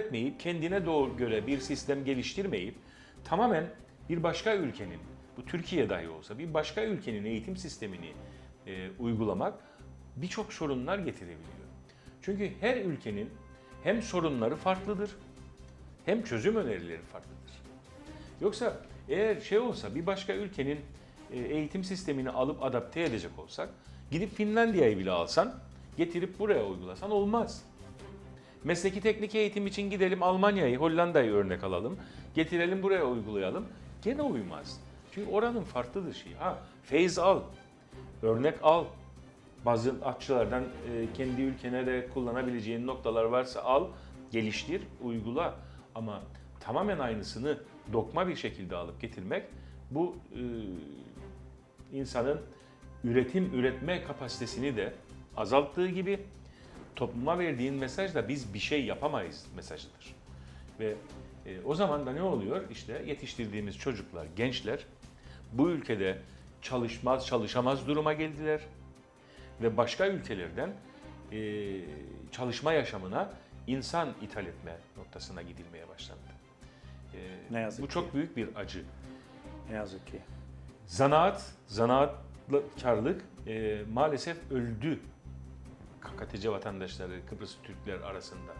üretmeyip kendine doğru göre bir sistem geliştirmeyip tamamen bir başka ülkenin, bu Türkiye dahi olsa bir başka ülkenin eğitim sistemini e, uygulamak birçok sorunlar getirebiliyor. Çünkü her ülkenin hem sorunları farklıdır hem çözüm önerileri farklıdır. Yoksa eğer şey olsa bir başka ülkenin e, eğitim sistemini alıp adapte edecek olsak gidip Finlandiya'yı bile alsan getirip buraya uygulasan olmaz. Mesleki teknik eğitim için gidelim Almanya'yı, Hollanda'yı örnek alalım. Getirelim buraya uygulayalım. Gene uymaz. Çünkü oranın farklıdır şey. Ha, feyz al, örnek al. Bazı açılardan e, kendi ülkene de kullanabileceğin noktalar varsa al, geliştir, uygula. Ama tamamen aynısını dokma bir şekilde alıp getirmek bu e, insanın üretim üretme kapasitesini de azalttığı gibi topluma verdiğin mesaj da biz bir şey yapamayız mesajıdır. Ve e, o zaman da ne oluyor? İşte yetiştirdiğimiz çocuklar, gençler bu ülkede çalışmaz, çalışamaz duruma geldiler ve başka ülkelerden e, çalışma yaşamına insan ithal etme noktasına gidilmeye başlandı. E, Ne yazık bu ki. çok büyük bir acı. Ne yazık ki. Zanaat, zanaatkarlık e, maalesef öldü KKTC vatandaşları Kıbrıs Türkler arasında.